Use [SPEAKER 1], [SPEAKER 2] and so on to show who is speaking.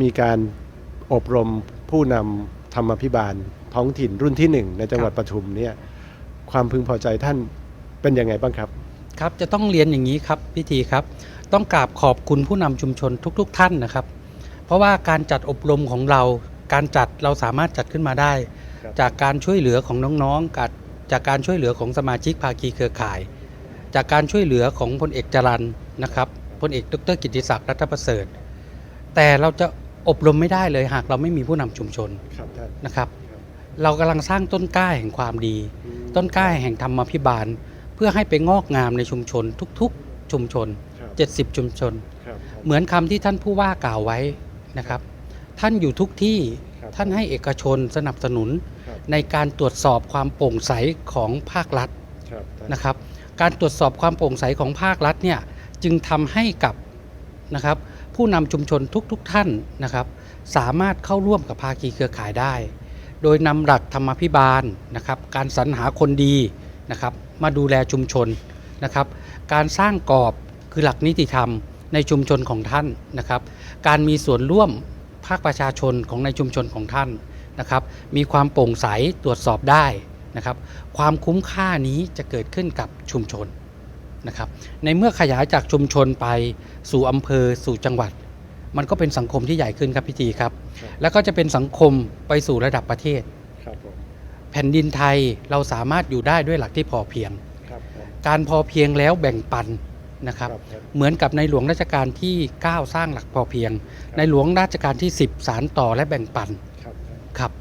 [SPEAKER 1] มีการอบรมผู้นำธรรมพิบาล ท้องถิ่นรุ่นที่หนึ่งในจังหวัดปทุมเนี่ยความพึงพอใจท่านเป็นยังไงบ้างครับ
[SPEAKER 2] ครับจะต้องเรียนอย่างนี้ครับพิธีครับ ต้องกราบขอบคุณผู้นำชุมชนทุก ๆท่านนะครับ เพราะว่าการจัดอบรมของเรา การจัดเราสามารถจัดขึ้นมาได้
[SPEAKER 1] ครับ
[SPEAKER 2] จากการช่วยเหลือของน้องๆกับจากการช่วยเหลือของสมาชิกภาคีเครือข่าย จากการช่วยเหลือของพลเอกจรันนะครับพลเอกดรกิติศักดิ์รัตนประเสริฐ แต่เราจะ อบรมไม่ได้เลยหากเราไม่มีผู้นำชุมชน
[SPEAKER 1] ครับท่าน
[SPEAKER 2] นะครับ เรากำลังสร้างต้นกล้าแห่งความดีต้นกล้าแห่งธรรมพิบาล เพื่อให้ไปงอกงามในชุมชน ทุกๆ ชุมชน
[SPEAKER 1] ครับ
[SPEAKER 2] 70 ชุมชน
[SPEAKER 1] ครับ
[SPEAKER 2] เหมือนคำที่ท่านผู้ว่ากล่าวไว้นะครับ ท่านอยู่ทุกที่
[SPEAKER 1] ครับ
[SPEAKER 2] ท่านให้เอกชนสนับสนุน
[SPEAKER 1] ครับ
[SPEAKER 2] ในการตรวจสอบความโปร่งใสของภาครัฐ
[SPEAKER 1] ครับท่าน
[SPEAKER 2] นะครับการตรวจสอบความโปร่งใสของภาครัฐเนี่ยจึงทำให้กับนะครับ ผู้นำชุมชนทุกๆทท่านนะครับ สามารถเข้าร่วมกับภาคีเครือข่ายได้ โดยนำหลักธรรมพิบาลนะครับ การสรรหาคนดีนะครับ มาดูแลชุมชนนะครับ การสร้างกรอบคือหลักนิติธรรมในชุมชนของท่านนะครับ การมีส่วนร่วมภาคประชาชนของในชุมชนของท่านนะครับ มีความโปร่งใสตรวจสอบได้นะครับ ความคุ้มค่านี้จะเกิดขึ้นกับชุมชน นะครับในเมื่อขยายจากชุมชนไปสู่อำเภอสู่จังหวัด มันก็เป็นสังคมที่ใหญ่ขึ้นครับพี่จีครับ
[SPEAKER 1] ครับ
[SPEAKER 2] แล้วก็จะเป็นสังคมไปสู่ระดับประเทศ
[SPEAKER 1] ครับผม
[SPEAKER 2] แผ่นดินไทยเราสามารถอยู่ได้ด้วยหลักที่พอเพียง
[SPEAKER 1] ครับผม
[SPEAKER 2] การพอเพียงแล้วแบ่งปันนะครับ
[SPEAKER 1] ครับท่าน
[SPEAKER 2] เหมือนกับในหลวงรัชกาลที่ 9 สร้างหลักพอเพียง ในหลวงรัชกาลที่ 10 สารต่อและแบ่งปัน
[SPEAKER 1] ครับท่าน
[SPEAKER 2] ครับ